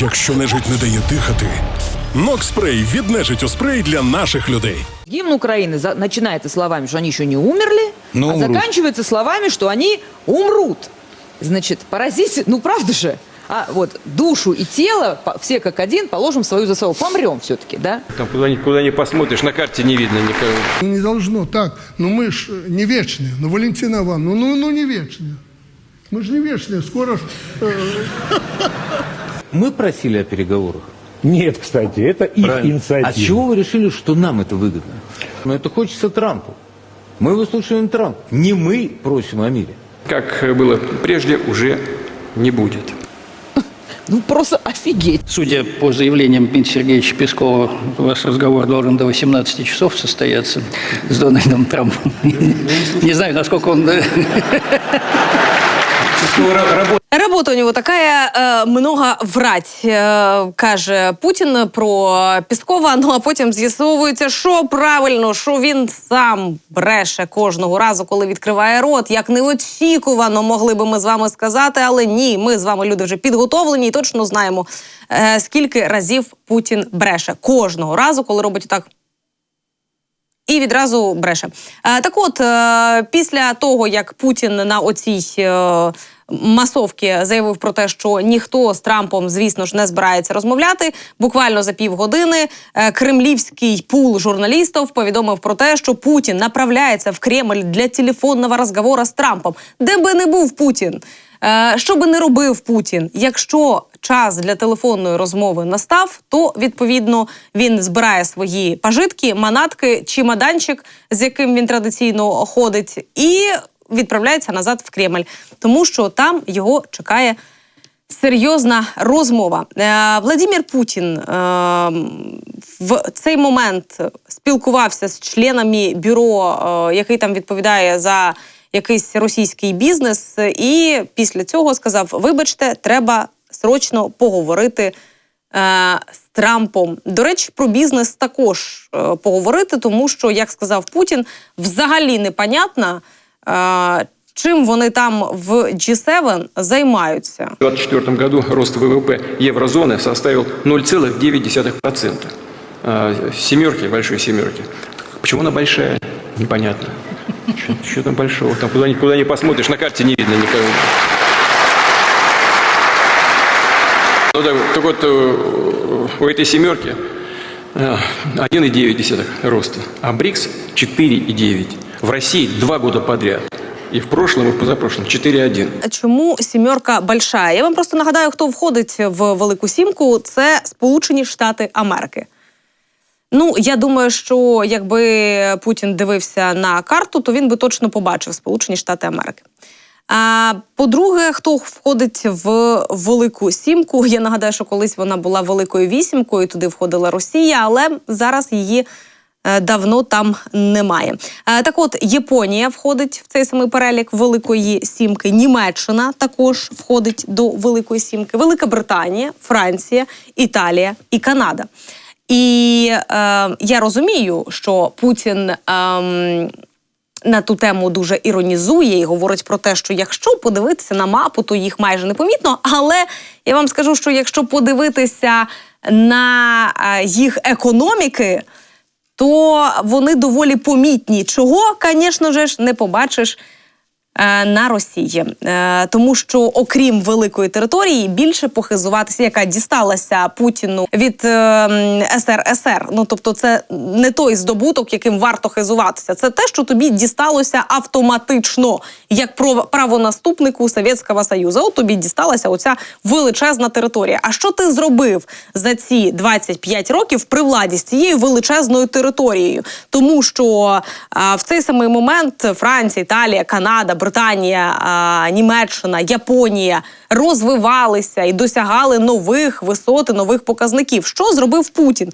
Якщо нежить не дає дихати, Нокспрей від нежиттю спрей для наших людей. Гимн Украины за- начинается словами, что они еще не умерли, Но а умрут. заканчивается словами, что они умрут. Значит, поразите, ну правда же? А вот душу и тело, по- все как один, положим свою засову. Помрем все-таки, да? Там куда ни, куда ни посмотришь, на карте не видно никого. Ну, Не должно так. Ну мы ж э, не вечные. Ну, Валентина Ивановна, ну, ну, ну не вечные. Мы же не вечные. Скоро ж, э, Мы просили о переговорах. Нет, кстати, это их Правильно. инициатива. А с чего вы решили, что нам это выгодно? Но это хочется Трампу. Мы выслушиваем Трамп. Не мы просим о мире. Как было прежде, уже не будет. Ну просто офигеть. Судя по заявлениям Дмитрия Сергеевича Пескова, ваш разговор должен до 18 часов состояться с Дональдом Трампом. Не знаю, насколько он... э, Работа у него такая э, много врать, е, каже Путін про Піскова. Ну а потім з'ясовується, що правильно, що він сам бреше кожного разу, коли відкриває рот. Як неочікувано могли би ми з вами сказати, але ні, ми з вами люди вже підготовлені і точно знаємо, е, скільки разів Путін бреше кожного разу, коли робить так. І відразу бреше. Е, так от, е, після того, як Путін на оцій масовці заявив про те, що ніхто з Трампом, звісно ж, не збирається розмовляти, буквально за півгодини е, кремлівський пул журналістів повідомив про те, що Путін направляється в Кремль для телефонного розговору з Трампом, де би не був Путін. Е, Що би не робив Путін, якщо час для телефонної розмови настав, то відповідно він збирає свої пажитки, манатки, чемоданчик, з яким він традиційно ходить, і відправляється назад в Кремль, тому що там його чекає. Серйозна розмова. Е, Владимир Путін е, в цей момент спілкувався з членами бюро, е, який там відповідає за якийсь російський бізнес, і після цього сказав: Вибачте, треба срочно поговорити з Трампом. До речі, про бізнес також поговорити, тому що, як сказав Путін, взагалі непонятно, чим вони там в G7 займаються. В 2024 году рост ВВП еврозоны составил 0,9%. А, Семерки, большой семерки. Почему она большая? Непонятно. Что, там большого? Там куда куда ни посмотришь, на карте не видно никого. Ну так, так вот, э, у этой семерки э, 1,9 роста, а БРИКС 4,9. В России два года подряд. И в прошлом, и в позапрошлом 4,1. Чому сімерка большая? Я вам просто нагадаю, хто входить в Велику Сімку. Це Сполучені Штати Америки. Ну, я думаю, що якби Путін дивився на карту, то він би точно побачив Сполучені Штати Америки. А по-друге, хто входить в Велику Сімку? Я нагадаю, що колись вона була великою вісімкою, туди входила Росія, але зараз її давно там немає. Е, Так от Японія входить в цей самий перелік Великої Сімки. Німеччина також входить до Великої Сімки, Велика Британія, Франція, Італія і Канада. І е, я розумію, що Путін. ем, на ту тему дуже іронізує і говорить про те, що якщо подивитися на мапу, то їх майже не помітно. Але я вам скажу, що якщо подивитися на е, їх економіки, то вони доволі помітні. Чого, звісно ж, не побачиш. Е, На Росії, Е, тому що окрім великої території, більше похизуватися, яка дісталася Путіну від е, СРСР. Ну тобто, це не той здобуток, яким варто хизуватися. Це те, що тобі дісталося автоматично, як правонаступнику Совєтського Союзу. От тобі дісталася оця величезна територія. А що ти зробив за ці 25 років при владі з цією величезною територією? Тому що в цей самий момент Франція, Італія, Канада, Британія, Німеччина, Японія розвивалися і досягали нових висот, і нових показників. Що зробив Путін?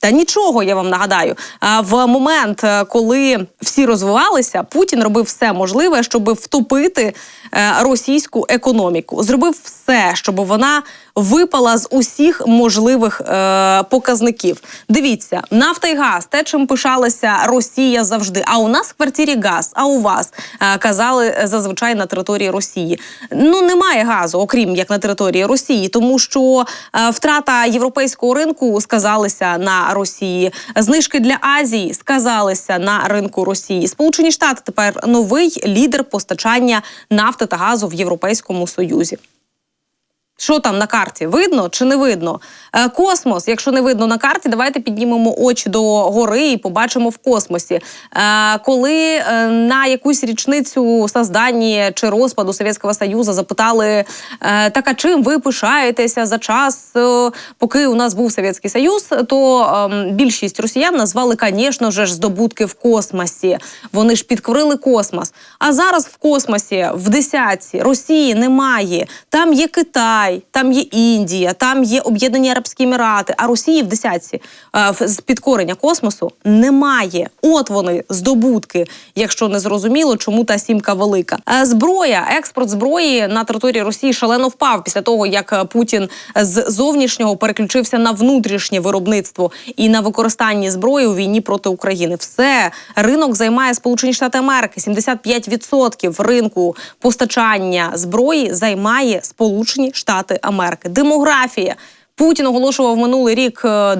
Та нічого, я вам нагадаю. В момент, е, коли всі розвивалися, Путін робив все можливе, щоб втопити е, російську економіку. Зробив все, щоб вона випала з усіх можливих е, показників. Дивіться, нафта і газ, те, чим пишалася Росія завжди. А у нас в квартирі газ, а у вас казали зазвичай на території Росії. Ну немає газу, окрім як на території Росії, тому що втрата європейського ринку сказалися на Росії. Знижки для Азії сказалися на ринку Росії. Сполучені Штати тепер новий лідер постачання нафти та газу в Європейському Союзі. Що там на карті? Видно чи не видно? Е, космос, якщо не видно на карті, давайте піднімемо очі до гори і побачимо в космосі. Е, коли е, на якусь річницю создання чи розпаду Совєтського Союзу запитали, так а чим ви пишаєтеся за час, поки у нас був Совєтський Союз, то е, більшість росіян назвали, звісно ж, здобутки в космосі. Вони ж підкорили космос. А зараз в космосі в десятці Росії немає. Там є Китай, там є Індія, там є Об'єднані Арабські Емірати. А Росії в десятці е, з підкорення космосу немає. От вони здобутки, якщо не зрозуміло, чому та сімка велика. Е, Зброя, експорт зброї на території Росії шалено впав після того, як е, Путін з зовнішнього переключився на внутрішнє виробництво і на використання зброї у війні проти України. Все ринок займає Сполучені Штати Америки. 75% ринку постачання зброї займає Сполучені Штати Америки. Демографія. Путін оголошував минулий рік е,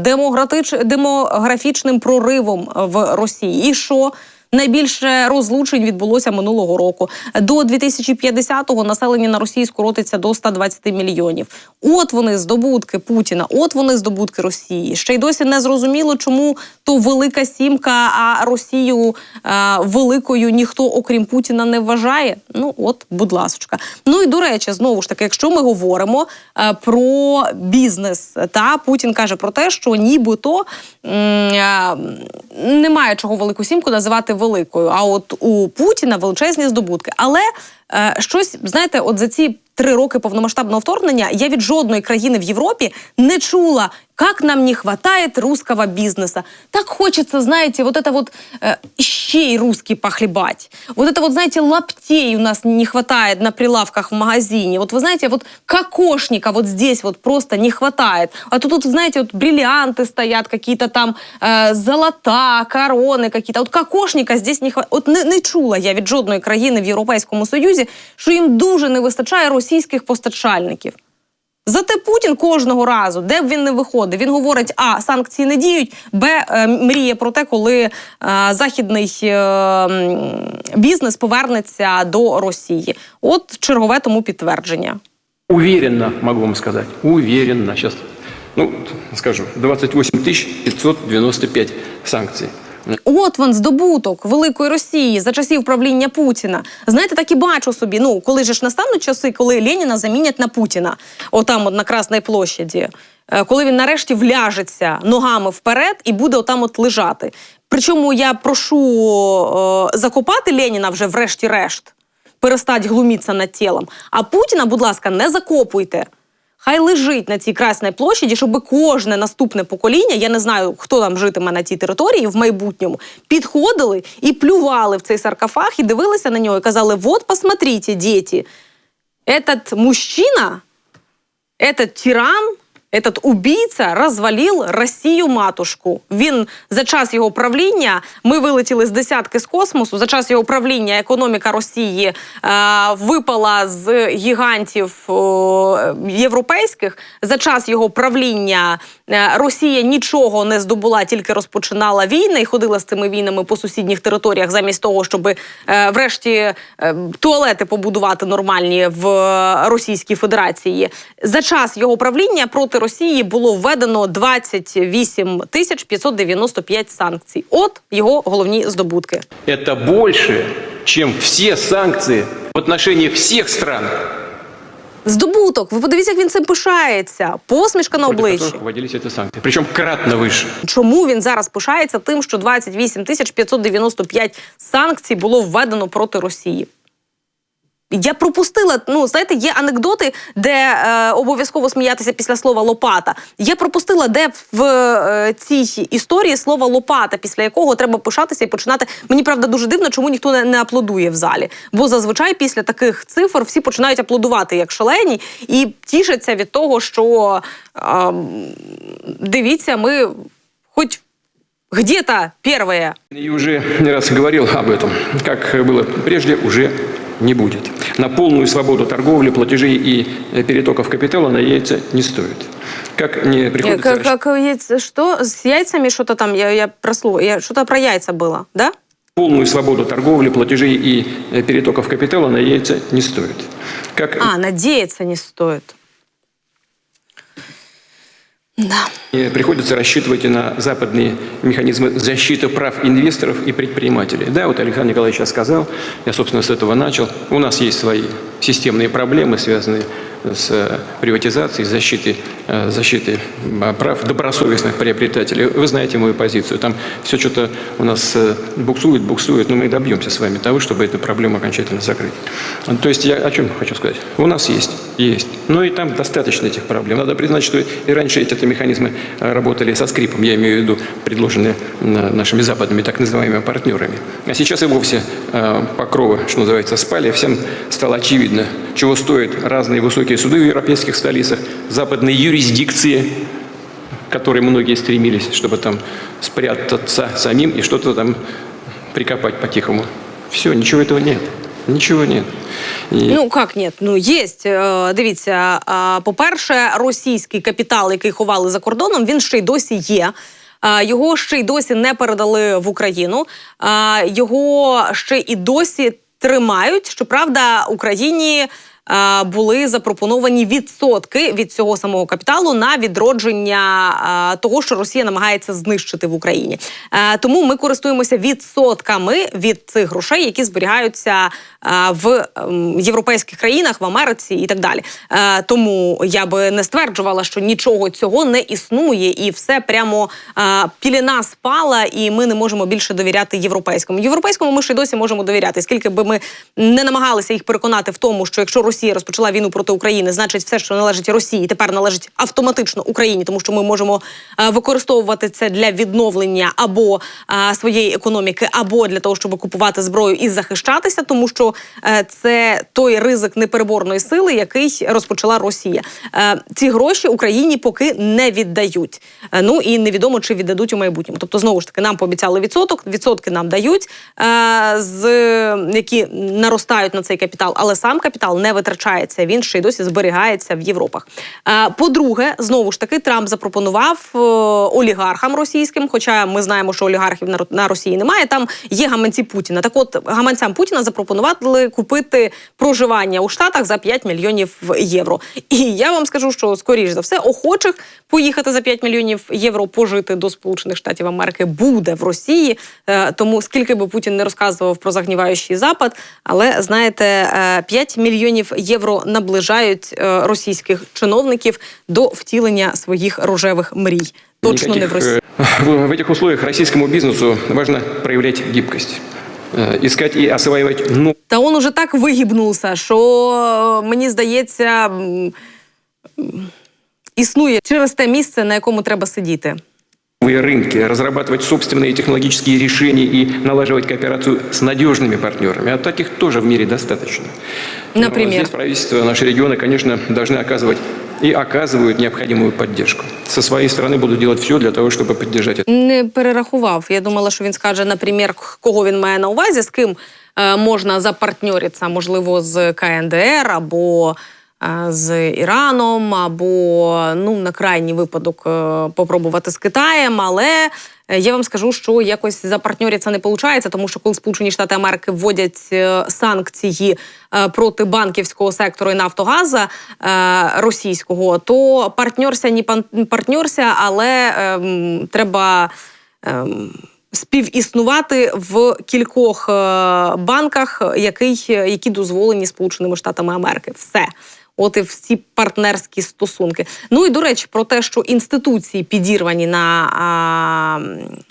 демографічним проривом в Росії. І що? Найбільше розлучень відбулося минулого року. До 2050-го населення на Росії скоротиться до 120 мільйонів. От вони здобутки Путіна, от вони здобутки Росії. Ще й досі не зрозуміло, чому то велика сімка, а Росію е, великою ніхто, окрім Путіна, не вважає. Ну от, будь ласочка. Ну і до речі, знову ж таки, якщо ми говоримо е, про бізнес, та Путін каже про те, що нібито м, е, немає чого велику сімку називати великою. А от у Путіна величезні здобутки. Але е, щось, знаєте, от за ці три роки повномасштабного вторгнення я від жодної країни в Європі не чула, как нам не хватает русского бизнеса. Так хочется, знаете, вот это вот э, щей русский похлебать. Вот это вот, знаете, лаптей у нас не хватает на прилавках в магазине. Вот вы знаете, вот кокошника вот здесь вот просто не хватает. А то тут, знаете, вот бриллианты стоят, какие-то там э, золота, корони какие-то. От кокошника здесь не хватает. От не, не чула я від жодної країни в Європейському Союзі, що їм дуже не вистачає російських постачальників. Зате Путін кожного разу, де б він не виходив, він говорить: а санкції не діють, б е, мріє про те, коли е, західний е, бізнес повернеться до Росії. От чергове тому підтвердження. Уверенно, могу вам сказать, уверенно. Сейчас, ну, скажу, 28 595 санкций. От він здобуток великої Росії за часів правління Путіна. Знаєте, так і бачу собі. Ну, коли ж настануть часи, коли Леніна замінять на Путіна, отам, от на Красній площаді, Е, коли він нарешті вляжеться ногами вперед і буде отам от лежати. Причому я прошу е, закопати Леніна вже врешті-решт, перестать глумитися над тілом. А Путіна, будь ласка, не закопуйте. Хай лежить на цій Красній площаді, щоб кожне наступне покоління, я не знаю, хто там житиме на цій території в майбутньому, підходили і плювали в цей саркофаг і дивилися на нього і казали: от, посмотрите, діти, этот мужчина, этот тиран, этот убійця розвалив Росію матушку. Він за час його правління ми вилетіли з десятки з космосу. За час його правління економіка Росії е, випала з гігантів о, європейських. За час його правління е, Росія нічого не здобула, тільки розпочинала війни і ходила з цими війнами по сусідніх територіях, замість того, щоб е, врешті е, туалети побудувати нормальні в е, Російській Федерації. За час його правління проти Росії було введено 28 тисяч 595 санкцій. От його головні здобутки. Это больше, чем все санкции в отношении всех стран, Здобуток. Ви подивіться, як він цим пишається. Посмішка на против обличчі. которых вводились эти санкции. Причем кратно выше. Чому він зараз пишається тим, що 28 тисяч 595 санкцій було введено проти Росії? Я пропустила, ну знаєте, є анекдоти, де е, обов'язково сміятися після слова лопата. Я пропустила, де в е, цій історії слово лопата, після якого треба пишатися і починати. Мені правда дуже дивно, чому ніхто не, не аплодує в залі. Бо зазвичай після таких цифр всі починають аплодувати як шалені і тішаться від того, що е, дивіться, ми хоч где-то первые И уже не раз говорил об этом. Как было прежде, уже не будет. На полную свободу торговли, платежей и э, перетоков капитала надеяться не стоит. Как не приходится... Как, как яйца, что? С яйцами что-то там, я, я прослу, я, что-то про яйца было, да? Полную свободу торговли, платежей и э, перетоков капитала надеяться не стоит. Как А, надеяться не стоит. Да. не приходится рассчитывать и на западные механизмы защиты прав инвесторов и предпринимателей. Да, вот Александр Николаевич сейчас сказал, я, собственно, с этого начал. У нас есть свои системные проблемы, связанные с э, приватизацией, защитой, э, защитой э, прав добросовестных приобретателей. Вы знаете мою позицию. Там все что-то у нас э, буксует, буксует, но мы добьемся с вами того, чтобы эту проблему окончательно закрыть. То есть я о чем хочу сказать? У нас есть, есть. Но и там достаточно этих проблем. Надо признать, что и раньше эти механизмы работали со скрипом. Я имею в виду предложенные нашими западными так называемыми партнерами. А сейчас и вовсе покровы, что называется, спали. Всем стало очевидно, чего стоят разные высокие суды в европейских столицах, западные юрисдикции, к которой многие стремились, чтобы там спрятаться самим и что-то там прикопать по-тихому. Все, ничего этого нет. Ничего нет. И- Ну як ні? Ну є. Е, Дивіться, е, по-перше, російський капітал, який ховали за кордоном, він ще й досі є. Е, Його ще й досі не передали в Україну. Е, Його ще і досі тримають. Щоправда, Україні. е, Були запропоновані відсотки від цього самого капіталу на відродження е, того, що Росія намагається знищити в Україні. Е, Тому ми користуємося відсотками від цих грошей, які зберігаються в ем, європейських країнах, в Америці і так далі. Тому я би не стверджувала, що нічого цього не існує, і все прямо піліна спала, і ми не можемо більше довіряти європейському. Європейському ми ще й досі можемо довіряти. Скільки би ми не намагалися їх переконати в тому, що якщо Росія розпочала війну проти України, значить все, що належить Росії, тепер належить автоматично Україні, тому що ми можемо е, використовувати це для відновлення або е, своєї економіки, або для того, щоб купувати зброю і захищатися, тому що е, це той ризик непереборної сили, який розпочала Росія. Ці гроші Україні поки не віддають. Ну і невідомо чи віддадуть у майбутньому. Тобто, знову ж таки, нам пообіцяли відсоток, відсотки нам дають, з які наростають на цей капітал, але сам капітал не витрачається. Він ще й досі зберігається в Європах. Е, По-друге, знову ж таки, Трамп запропонував е, олігархам російським, хоча ми знаємо, що олігархів на Ро- на Росії немає. Там є гаманці Путіна. Так от гаманцям Путіна запропонували купити проживання у Штатах за 5 мільйонів євро. І я вам скажу, що скоріш за все охочих поїхати за 5 мільйонів євро пожити до Сполучених Штатів Америки буде в Росії. Е, Тому скільки би Путін не розказував про загніваючий запад, але знаєте, е, 5 мільйонів євро наближають е, російських чиновників до втілення своїх рожевих мрій. Точно не в Росії. э, В, в этих условиях российскому бизнесу важно проявлять гибкость, э, искать и осваивать ну, Та он уже так вигібнувся, що е, мені здається, м, м, існує через те місце, на якому треба сидіти. новые рынки, разрабатывать собственные технологические решения и налаживать кооперацию с надежными партнерами. А таких тоже в мире достаточно. Но Например? здесь правительство, наши регионы, конечно, должны оказывать и оказывают необходимую поддержку. Со своей стороны будут делать все для того, чтобы поддержать это. Не перерахував. Я думала, що він скаже, наприклад, кого він має на увазі, з ким е, можна запартньоритися, можливо, з КНДР або е, з Іраном, або ну на крайній випадок е, попробувати з Китаєм. Але е, я вам скажу, що якось запартньоритися не виходить, тому що коли Сполучені Штати Америки вводять е, санкції е, проти банківського сектору і Нафтогаза е, російського, то партнерся, пан- партнерся, але ем, треба. Ем, Співіснувати в кількох е, банках, який, які дозволені Сполученими Штатами Америки. Все. От і всі партнерські стосунки. Ну і до речі, про те, що інституції підірвані на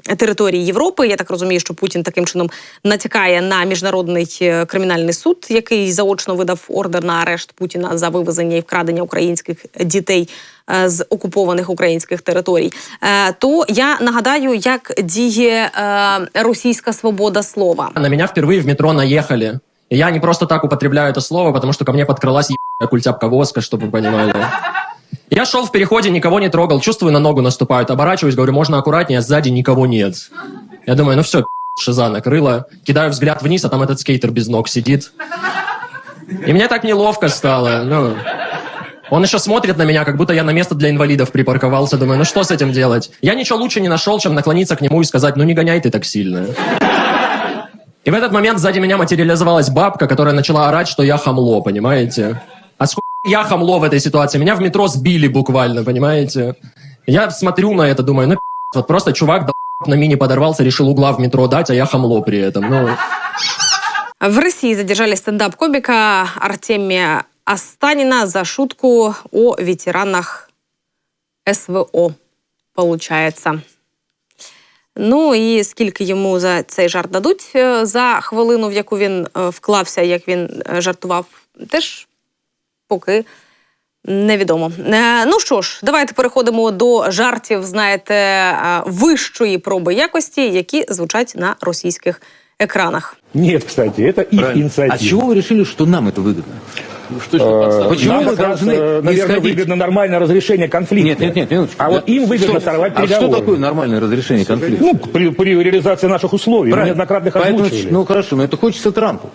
а, території Європи. Я так розумію, що Путін таким чином натякає на міжнародний е, кримінальний суд, який заочно видав ордер на арешт Путіна за вивезення і вкрадення українських дітей е, з окупованих українських територій. Е, То я нагадаю, як діє російська свобода слова. На меня впервые в метро наехали. И я не просто так употребляю это слово, потому что ко мне подкралась культяпка воска, чтобы вы понимали. Я шел в переходе, никого не трогал, чувствую, на ногу наступают, оборачиваюсь, говорю, можно аккуратнее, а сзади никого нет. Я думаю, ну все, шиза накрыла. Кидаю взгляд вниз, а там этот скейтер без ног сидит. И мне так неловко стало, ну... Он еще смотрит на меня, как будто я на место для инвалидов припарковался. Думаю, ну что с этим делать? Я ничего лучше не нашел, чем наклониться к нему и сказать, ну не гоняй ты так сильно. И в этот момент сзади меня материализовалась бабка, которая начала орать, что я хамло, понимаете? А с хуй я хамло в этой ситуации? Меня в метро сбили буквально, понимаете? Я смотрю на это, думаю, ну пи***, вот просто чувак да, на мини подорвался, решил угла в метро дать, а я хамло при этом. Ну, В России задержали стендап-комика Артемия Астанина за шутку о ветеранах СВО, получается. Ну і скільки йому за цей жарт дадуть е, за хвилину, в яку він е, вклався, як він е, жартував, теж поки невідомо. Е, Ну що ж, давайте переходимо до жартів, знаєте, е, вищої проби якості, які звучать на російських екранах. Нет, кстати, это их Правильно. инициатива. А с чего вы решили, что нам это выгодно? Что Э, это Почему нам мы как раз, должны э, наверное, исходить? выгодно нормальное разрешение конфликта. Нет, нет, нет, минуточку. А вот им выгодно Что- сорвать А что переговоры. такое нормальное разрешение конфликта? Ну, при, при реализации наших условий. Мы Правильно. неоднократно их Поэтому, озвучивали. ну хорошо, но это хочется Трампу.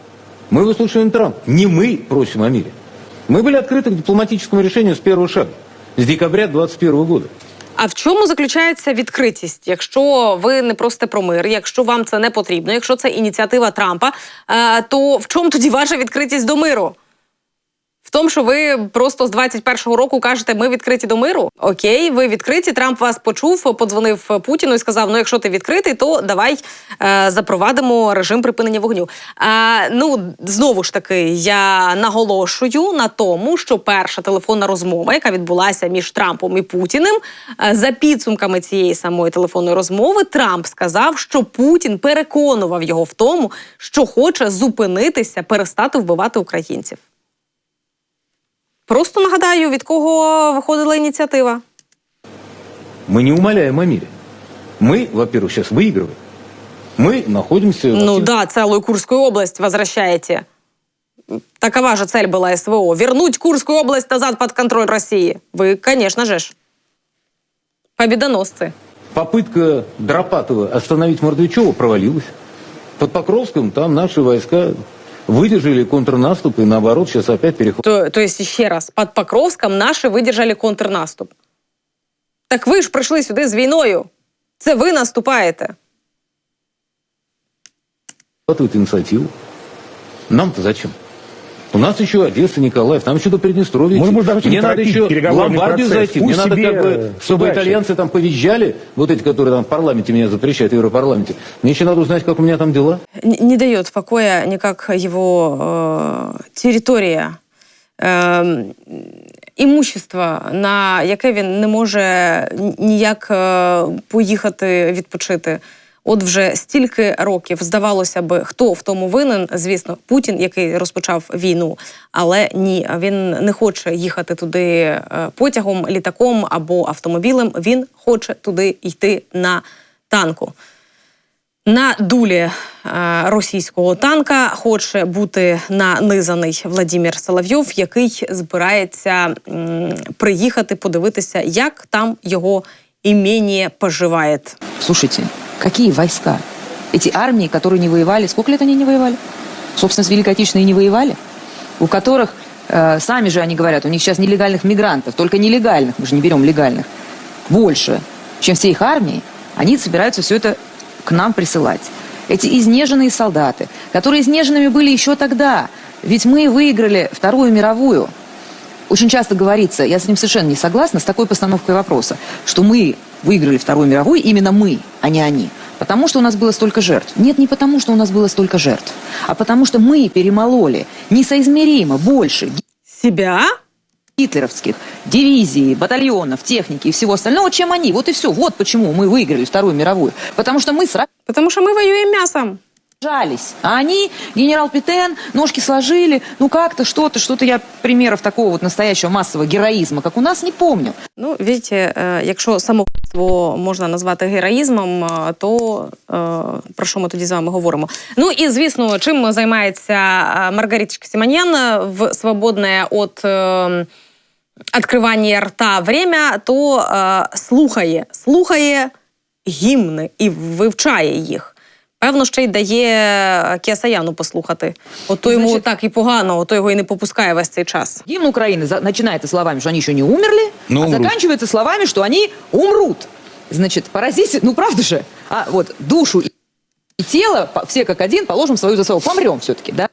Мы выслушиваем Трампа. Не мы просим о мире. Мы были открыты к дипломатическому решению с первого шага, с декабря 2021 года. А в чому заключається відкритість? Якщо ви не просите про мир, якщо вам це не потрібно, якщо це ініціатива Трампа, е, то в чому тоді ваша відкритість до миру? Тому, що ви просто з 21-го року кажете, ми відкриті до миру. Окей, ви відкриті. Трамп вас почув, подзвонив Путіну і сказав: Ну, якщо ти відкритий, то давай е, запровадимо режим припинення вогню. Е, ну знову ж таки, я наголошую на тому, що перша телефонна розмова, яка відбулася між Трампом і Путіним, е, за підсумками цієї самої телефонної розмови, Трамп сказав, що Путін переконував його в тому, що хоче зупинитися, перестати вбивати українців. Просто нагадаю, від кого виходила ініціатива. Мы не умоляем о мире. Мы, во-первых, сейчас выигрываем. Мы находимся... Ну да, целую Курскую область возвращаете. Такова же цель была СВО. Вернуть Курскую область назад под контроль России. Вы, конечно же. ж. Победоносцы. Попытка Дропатова остановить Мордвичева провалилась. Под Покровском там наши войска выдержали контрнаступ и наоборот сейчас опять переход. То, то есть, еще раз, под Покровском наши выдержали контрнаступ. Так ви ж прийшли сюди з війною. Це ви наступаєте. инициативу. Нам-то зачем? У нас еще Одесса, Николаев, там еще до Приднестровья. Может, идти. может, даже Мне очень надо торопить еще в переговорный Ломбардию процесс. зайти. Мне Пусть надо себе, как бы, э, чтобы дальше. итальянцы там повизжали, вот эти, которые там в парламенте меня запрещают, в Европарламенте. Мне еще надо узнать, как у меня там дела. Н- не дает покоя никак его э, территория, е, імущество, на яке він не може ніяк е, поїхати відпочити. От вже стільки років здавалося би, хто в тому винен, звісно, Путін, який розпочав війну, але ні, він не хоче їхати туди е, потягом, літаком або автомобілем. Він хоче туди йти на танку. На дулі е, російського танка хоче бути нанизаний Владимир Соловйов, який збирається приїхати подивитися, як там його імені поживає. Слушайте, какие войска? Эти армии, которые не воевали, сколько лет они не воевали? Собственно, с Великой Отечественной не воевали? У которых, э, сами же они говорят, у них сейчас нелегальных мигрантов, только нелегальных, мы же не берем легальных, больше, чем все их армии, они собираются все это к нам присылать. Эти изнеженные солдаты, которые изнеженными были еще тогда, ведь мы выиграли Вторую мировую. очень часто говорится, я с этим совершенно не согласна, с такой постановкой вопроса, что мы выиграли Вторую мировую, именно мы, а не они. Потому что у нас было столько жертв. Нет, не потому, что у нас было столько жертв, а потому что мы перемололи несоизмеримо больше Себя гитлеровских дивизий, батальонов, техники и всего остального, чем они. Вот и все. Вот почему мы выиграли Вторую мировую. Потому что мы Тому що ми воюємо м'ясом сражались. А они, генерал Петен, ножки сложили. Ну как-то, что-то, что-то я примеров такого вот настоящего массового героизма, как у нас, не помню. Ну, видите, е, якщо самогубство можна назвати героїзмом, е, то е, про що ми тоді з вами говоримо? Ну і звісно, чим займається е, Маргариточка Симоньян в свободне от е, відкривання рта время, то е, слухає, слухає гімни і вивчає їх. Певно, ще й дає Кіасаяну послухати. Ото йому Значить- так і погано, ото його і не попускає весь цей час. Гимн Украины за- начинается словами, что они еще не умерли, Но а умрут. заканчивается словами, что они умрут. Значит, поразите, ну правда же? А вот душу и тело, все как один, положим свою за свою. Помрем все-таки, да?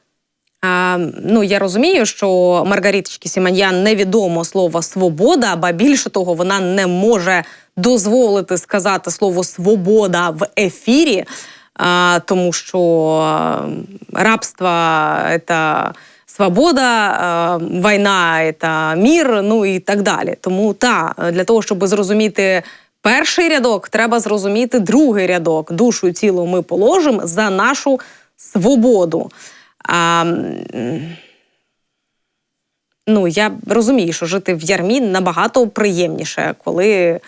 А, ну, я розумію, що Маргариточці Сіманьян невідомо слово свобода, ба більше того, вона не може дозволити сказати слово свобода в ефірі, тому що рабство це свобода, війна це мір, ну і так далі. Тому та для того, щоб зрозуміти. Перший рядок треба зрозуміти другий рядок. Душу і тіло ми положимо за нашу свободу. А, ну, я розумію, що жити в ярмі набагато приємніше, коли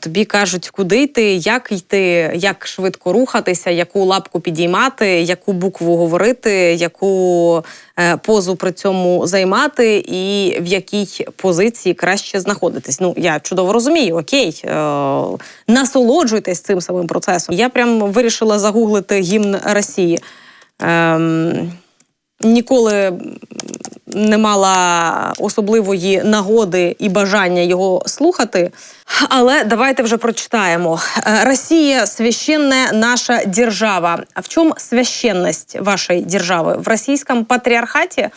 тобі кажуть, куди йти, як йти, як швидко рухатися, яку лапку підіймати, яку букву говорити, яку е, позу при цьому займати, і в якій позиції краще знаходитись. Ну, я чудово розумію, окей, е, насолоджуйтесь цим самим процесом. Я прям вирішила загуглити гімн Росії. Ем, ніколи не мала особливої нагоди і бажання його слухати. Але давайте вже прочитаємо. Е, Росія священна наша держава. А в чому священність вашої держави? В російському патріархаті? Е,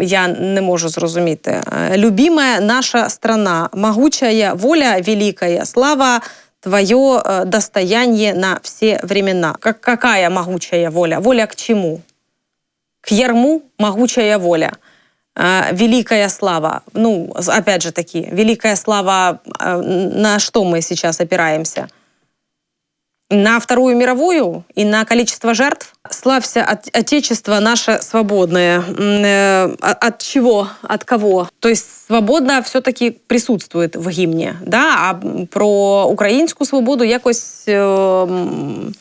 Я не можу зрозуміти. Е, Любимая наша страна, могучая воля великая, слава твое э, достояние на все времена. Какая могучая воля? Воля к чему? К ярму могучая воля. Э, великая слава. Ну, з- опять же таки, великая слава, э, на что мы сейчас опираемся? На Вторую мировую и на количество жертв? Славься от, Отечество наше свободное. М, э, а- от чего? От кого? То есть свобода все-таки присутствует в гімні, да? а м, про українську свободу якось е, м,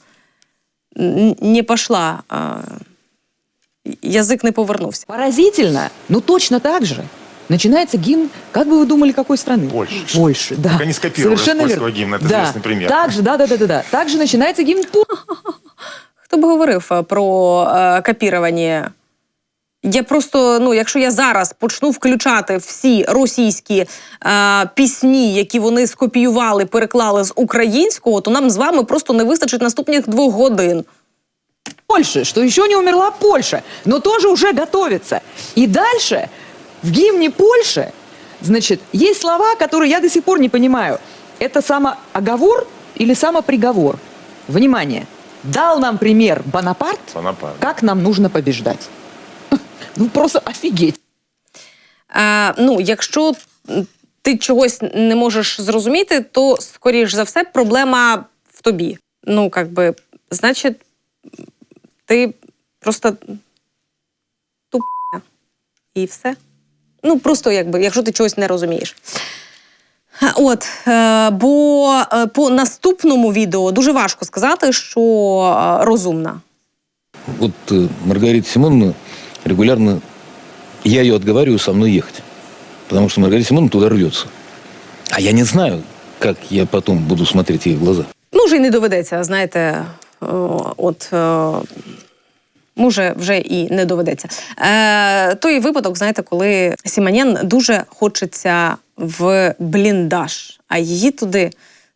н- не пошла. е, Язик не повернувся. Поразительно, ну точно так же. Начинается гимн, как бы вы думали, какой страны? Польши. Польши, да. Так они скопировали Совершенно с польского верно. гимна, это да. известный пример. Также, да, да, да, да, да. Также начинается гимн Польши. Хто б говорив е, про е, копірування? Я просто, ну, якщо я зараз почну включати всі російські е, пісні, які вони скопіювали, переклали з українського, то нам з вами просто не вистачить наступних двох годин. Польши, что еще не умерла Польша, но тоже уже готовится. И дальше в гимне Польши, значит, есть слова, которые я до сих пор не понимаю. Это самооговор или самоприговор? Внимание. Дал нам пример Бонапарт, Бонапарт. как нам нужно побеждать. Ну, просто офигеть. Е, ну, якщо м, ти чогось не можеш зрозуміти, то, скоріш за все, проблема в тобі. Ну, як би, значить, ти просто тупа. І все. Ну, просто якби, якщо ти чогось не розумієш. От, е, бо е, по наступному відео дуже важко сказати, що е, розумна. Вот э, Маргарита Симоновна регулярно, я ее отговариваю со мной ехать. Потому что Маргарита Симоновна туда рвется. А я не знаю, как я потом буду смотреть ей в глаза. Ну, вже й не доведеться, знаєте, от. е, Може, вже і не доведеться. Е, той випадок, знаєте, коли Сіманян дуже хочеться в бліндаж, а її туди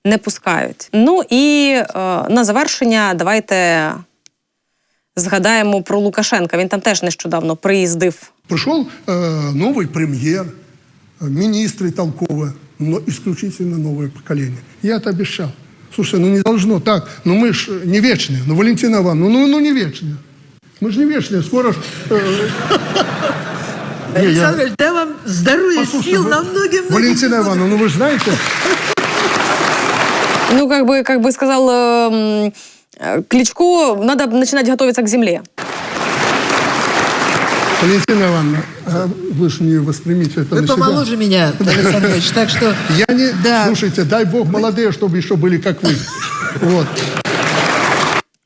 не пускають. Ну і е, на завершення давайте згадаємо про Лукашенка. Він там теж нещодавно приїздив Пришел э, новый премьер, э, министры толковые, но исключительно новое поколение. Я это обещал. Слушай, ну не должно так. Ну мы ж не вечные. Ну, Валентина Ивановна, ну, ну не вечные. Мы же не вечные. Скоро ж, э, Александр, дай вам здоровья, Послушайте, сил вы- на многие многие Валентина годы. Ивановна, ну вы же знаете, Ну, как бы, как бы сказал э, м, Кличко, надо начинать готовиться к земле. Валентина Ивановна, а вы же не воспримите это Вы на себя. помоложе меня, Александр Иванович, так что... Я не... Да. Слушайте, дай бог молодые, чтобы еще были как вы. Вот.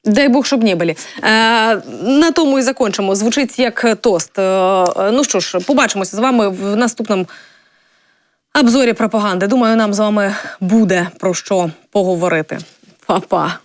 Дай Бог, щоб не були. Е, на тому і закончимо. Звучить як тост. Е, ну що ж, побачимося з вами в наступному обзорі пропаганди. Думаю, нам з вами буде про що поговорити. Па-па.